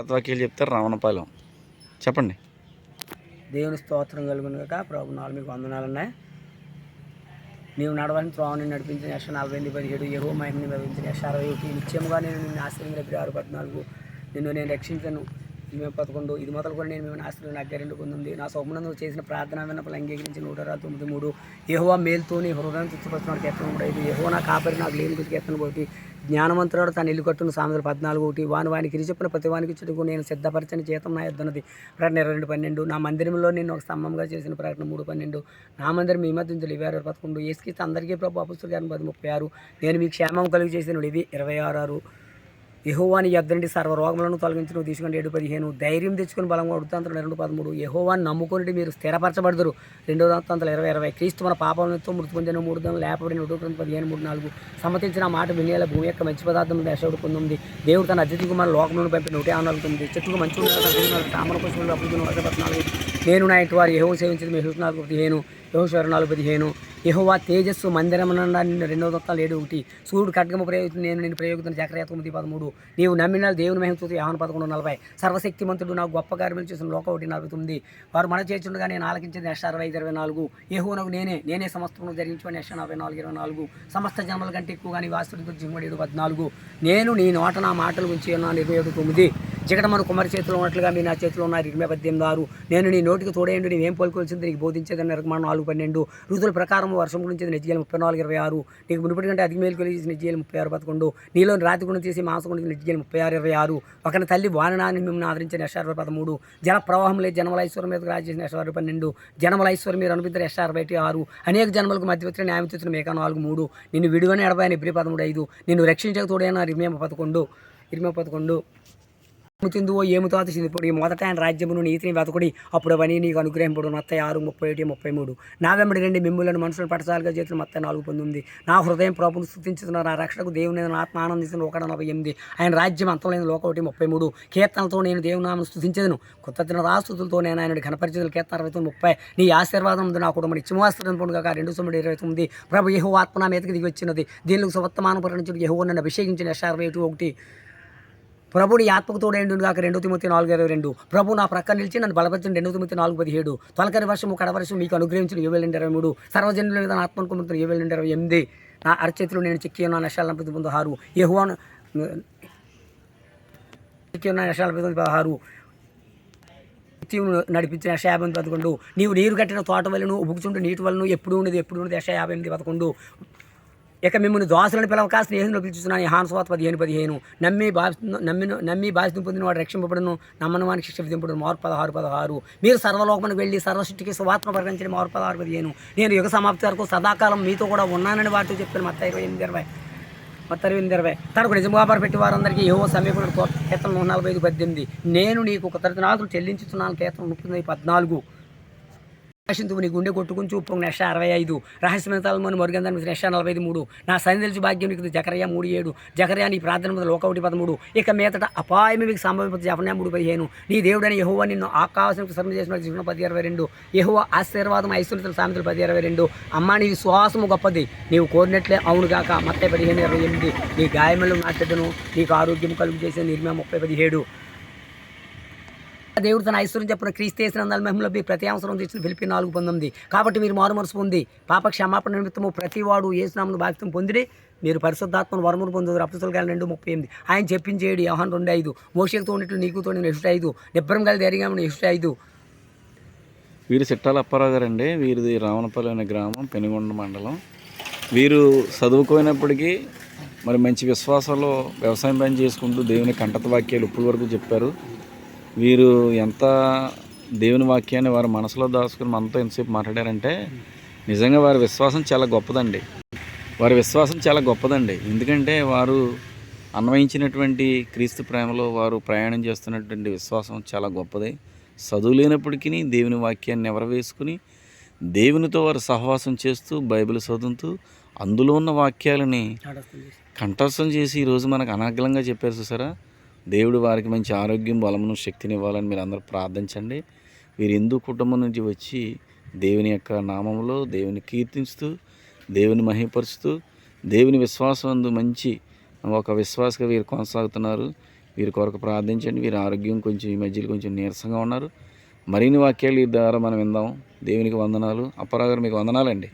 వాక్యాలు చెప్తారు రావణపాలెం. చెప్పండి. దేవుని స్తోత్రం కలుగునుగా ప్రభు నాలుగు మీకు వందనాలు నీవు నడవని త్రోవని నడిపించిన యశ నలభై ఎనిమిది పదిహేడు ఏవో మహిమని నడిపించిన యశ అరవై ఒకటి. నిత్యముగా నేను నిన్ను ఆశ్రయం ఆరు పద్నాలుగు. నిన్ను నేను రక్షించను. మేము పదకొండు. ఇది మొదలు కూడా నేను మిమ్మల్ని ఆశ్రయం నాకు రెండు పొందింది. నా సోమనందు చేసిన ప్రార్థన విన్నపలు అంగీకరించి నూట అరవై తొమ్మిది మూడు. ఏహోవా మేలుతో నీ హృదయం తుచ్చిపరుచున్నాడు కీర్తన కూడా ఐదు ఏహో నా కాపరి నాకు లేని గురించి కీర్తన ఒకటి జ్ఞానవంతుడు తన ఇల్లు కట్టును సామెతలు పద్నాలుగు ఒకటి. వాను వానికి ఇరి చెప్పిన ప్రతి వానికి చుట్టూ నేను సిద్ధపరచని జీతం నా యొద్దన్నది ప్రకటన ఇరవై రెండు పన్నెండు. నా మందిరంలో నేను ఒక స్తంభంగా చేసిన ప్రకటన మూడు పన్నెండు. నా మందిరం మీ మధ్య ఇరవై ఆరు పదకొండు. ఏసుకి అందరికీ ప్రభు అపుస్తులు గారిని పది ముప్పై ఆరు. నేను మీ క్షేమం కలిగి చేసిన ఇవి ఇరవై ఆరు ఆరు. యహోవాని యొద్ద సర్వ రోగములను తొలగించి నువ్వు తీసుకుని ఏడు పదిహేను ధైర్యం తెచ్చుకుని బలంగా ఉడుతాంతలు రెండు పదమూడు. యహోవాన్ని నమ్ముకొని మీరు స్థిరపరచబడదురు. రెండో వందల ఇరవై ఇరవై. క్రీస్తు మన పాపంతో మృతి పొందిన మూడు దాని లేపబడిన ఒకటి రెండు పదిహేను మూడు నాలుగు. సమ్మతించిన మాట వినేలా భూమి యొక్క మంచి పదార్థం దశవుడు పొందింది దేవుడు తన అతిథి కుమార్ లోకములను పంపిన నూట యాభై నాలుగు తొమ్మిది చెట్టుకు మంచి తామర పుష్పంలో అభివృద్ధి నూట పద్నాలుగు. నేను నా ఇంటి వారు యహో సేవించింది మీ నాలుగు పదిహేను యహో నాలుగు పదిహేను. యహోవా తేజస్సు మందిరమునండా నిన్ను రెండో దత్తాలు ఏడు ఒకటి. సూర్యుడు ఖడ్గము ప్రయోగిస్తుంది నేను నేను ప్రయోగితున్న చక్రయ తొమ్మిది పదమూడు. నీవు నమ్మిన దేవుని మహిమతో యాహన పదకొండు నలభై. సర్వశక్తిమంతుడు నాకు గొప్ప కార్యములు చేసిన లోక ఒకటి నలభై తొమ్మిది. వారు మన చేస్తుండగా నేను ఆలకించింది ఎస్ అరవై ఐదు ఇరవై నాలుగు. యహోనకు నేనే నేనే సమస్తమును ధరించుకొని ఎస్ నలభై నాలుగు ఇరవై నాలుగు. సమస్త జన్మల కంటే ఎక్కువగా నీ వాస్తుడితో జిమ్మడి ఏడు పద్నాలుగు. నేను నీ నోట నా మాటలు ఉంచి ఉన్నాను ఇరవై ఏడు తొమ్మిది. మన కుమారి చేతిలో ఉన్నట్లుగా మీ నా చేతిలో ఉన్నారు. ఇరవై పద్దెనిమిది ఆరు. నేను నీ నోటికి తోడేయండి నీవేం పోలుకోవాల్సింది నీకు బోధించేది నిర్మాణం నాలుగు పన్నెండు. ఋతుల ప్రకారం వర్షం గురించి నిత్యాలు ముప్పై నాలుగు ఇరవై ఆరు. నీకు మునుపటి కంటే అధిక మేలు కలిగి నిత్యాలు ముప్పై ఆరు పదకొండు. నీలో రాతి గుణం చేసి మాంసం గురించి నిత్యాలు ముప్పై ఆరు ఇరవై ఆరు. ఒకన తల్లి వాననాన్ని మిమ్మల్ని ఆదరించిన ఎస్ పదమూడు. జల ప్రవాహం లేదు జనమలైశ్వరం మీద రాజు చేసిన పన్నెండు. జనమలైశ్వరం మీరు అనిపించిన ఎస్ఆర్ బయట ఆరు. అనేక జన్మలకు మధ్యవర్తి న్యాయం తెచ్చిన మేక నాలుగు మూడు. నిన్ను విడువని ఎడబాయని ఇబ్రి పదమూడు ఐదు. నిన్ను రక్షించక తోడైన ఇరవై పదకొండు. ఇరవై పదకొండు. తిందువో ఏమి తాత ఇప్పుడు ఈ మొదట ఆయన రాజ్యమును నీతిని వెతకుడి అప్పుడు అవన్నీ నీకు అనుగ్రహింపడు మత్త ఆరు ముప్పై ఒకటి ముప్పై మూడు. నా వెంబడి రెండు మిమ్ములను మనుషులను పటసాలుగా చేతులు మొత్తం నాలుగు పొందింది నా హృదయం ప్రభును స్థుతించుతున్నారు నా రక్షకు దేవుని ఆత్మ ఆనందిస్తున్న ఒకటి నలభై ఎనిమిది. ఆయన రాజ్యం అంతలేని లోక ఒకటి ముప్పై మూడు. కీర్తనలతో నేను దేవునామను స్థుతించదును కొత్త దిన రాస్తుతులతో నేను ఆయన ఘనపరిచదులు. కీర్తన అరవై తొమ్మిది ముప్పై. నీ ఆశీర్వాదం ఉంది నా కుటుంబం ఇచ్చిమాస్త్రం పొందుగా రెండు తొమ్మిది ఇరవై తొమ్మిది. ప్రభు యహో ఆత్మ నా మీదకి దిగి వచ్చినది. దీనికి సువర్తమానం పరిణించుడు యహో నన్ను అభిషేకించిన ఎస్ అరవై ఒకటి. ప్రభుని ఆత్మకు తోడేండు కాక రెండు తొమ్మిది నాలుగు ఇరవై రెండు. ప్రభు నా ప్రక్క నిలిచి నన్ను బలపరిచిన రెండు తొమ్మిది నాలుగు పదిహేడు. తొలకరి వర్షము కడవర్షం మీకు అనుగ్రహించిన ఏడు వేల ఇరవై మూడు. సర్వజనుల మీద ఆత్మను కుముతున్న ఏడు వేల ఇరవై ఎనిమిది. నా అరచేతులు నేను చిక్కి ఉన్న నష్టాలను ప్రతి పదహారు యహోవాను చిక్కి ఉన్న నష్టాల ప్రతి పదహారు నిత్యం నడిపించిన యశ యాభై ఎనిమిది పదకొండు. నీవు నీరు కట్టిన తోట వలను ఉబుకుచుంటూ నీటి వలను ఎప్పుడు ఉండేది? ఎప్పుడు ఉన్నది యశ యాభై ఎనిమిది పదకొండు. ఇక మిమ్మల్ని దోసలను పిలవక స్నేహితులు పిలుచుతున్నాను హాన్స్వాత పదిహేను పదిహేను. నమ్మి భావి నమ్మి నమ్మి బాధితం పొందిన వాడు రక్షింపబడును. నమ్మని వానికి శిక్ష విధింపడు మారు పదహారు పదహారు. మీరు సర్వలోకమునికి వెళ్ళి సర్వసృష్టికి సువాత్మ ప్రకటించిన మారు పదహారు పదిహేను. నేను యుగ సమాప్తి వరకు సదాకాలం మీతో కూడా ఉన్నానని వాటితో చెప్పిన. మొత్తం ఇరవై ఎనిమిది ఇరవై. మొత్తం ఇరవై ఎనిమిది ఇరవై. తనకు నిజంగా పెట్టి వారందరికీ ఏవో సమీపంలో కేతనం నూట నలభై ఐదు పద్దెనిమిది. నేను నీకు కృతజ్ఞతలు చెల్లించుతున్నాను కేతనం ముప్పై పద్నాలుగు. రక్షించు నీ గుండె కొట్టుకుని చూపు నెష అరవై ఐదు. రహస్యమైన తలమని మరుగందని నెష నలభై ఐదు మూడు. నా సన్ని తెలిసి భాగ్యం నీకు జకరయ్య మూడు ఏడు. జకరయ్య నీ ప్రార్థన మీద ఒకటి పదమూడు. ఇక మీదట అపాయం మీకు సంభవించదు జపన మూడు పదిహేను. నీ దేవుడని యహోవ నిన్ను ఆకాశం సర్మ చేసిన జీవన పది ఇరవై రెండు. యహోవ ఆశీర్వాదం ఐశ్వర్యతలు సామెతలు పది ఇరవై రెండు. అమ్మ నీ విశ్వాసము గొప్పది. నీవు కోరినట్లే అవును కాక మత్తే పదిహేను ఇరవై ఎనిమిది. నీ గాయములు నాటెదను నీకు ఆరోగ్యం కలుగు చేసిన నిర్మయ ముప్పై పదిహేడు. దేవుడు తన ఐశ్వర్యం చెప్పిన క్రీస్తేసిన మహిమలో ప్రతి అవసరం తెచ్చిన పిలిపి నాలుగు పొందింది కాబట్టి మీరు మారు మనసు పొంది పాప క్షమాపణ నిమిత్తము ప్రతివాడు ఏసునామను బాధ్యతం పొందిడి. మీరు పరిశుద్ధాత్మను వరమును పొందుతారు అప్సలు గాలి రెండు ముప్పై ఎనిమిది. ఆయన చెప్పించేడు యవహన్ రెండు ఐదు. మోషకులతో ఉన్నట్లు నీకుతో తోడిన ఎసుట ఐదు. నిబ్బరం కలిసి ధైర్యంగా ఎస్ట్ ఐదు. వీరు సిట్టాల అప్పారావు గారు అండి వీరిది రావణపల్లి అనే గ్రామం పెనుగొండ మండలం. వీరు చదువుకోనప్పటికీ మరి మంచి విశ్వాసంలో వ్యవసాయం పని చేసుకుంటూ దేవుని కంటత వాక్యాలు ఇప్పటి వరకు చెప్పారు. వీరు ఎంత దేవుని వాక్యాన్ని వారి మనసులో దాచుకుని మనతో ఎంతసేపు మాట్లాడారంటే నిజంగా వారి విశ్వాసం చాలా గొప్పదండి. వారి విశ్వాసం చాలా గొప్పదండి. ఎందుకంటే వారు అన్వయించినటువంటి క్రీస్తు ప్రేమలో వారు ప్రయాణం చేస్తున్నటువంటి విశ్వాసం చాలా గొప్పది. చదువు లేనప్పటికీ దేవుని వాక్యాన్ని ఎవరవేసుకుని దేవునితో వారు సహవాసం చేస్తూ బైబిల్ చదువుతూ అందులో ఉన్న వాక్యాలని కంఠస్థం చేసి ఈరోజు మనకు అనర్గళంగా చెప్పారు చూసారా? దేవుడు వారికి మంచి ఆరోగ్యం బలమును శక్తిని ఇవ్వాలని మీరు అందరూ ప్రార్థించండి. వీరు హిందూ కుటుంబం నుంచి వచ్చి దేవుని యొక్క నామంలో దేవుని కీర్తిస్తూ దేవుని మహిపరుస్తూ దేవుని విశ్వాసం మంచి ఒక విశ్వాసగా వీరు కొనసాగుతున్నారు. వీరి కొరకు ప్రార్థించండి. వీరి ఆరోగ్యం కొంచెం ఈ మధ్యలో కొంచెం నీరసంగా ఉన్నారు. మరిన్ని వాక్యాలు ఈ ద్వారా మనం విందాం. దేవునికి వందనాలు. అప్పరాగారు మీకు వందనాలండి.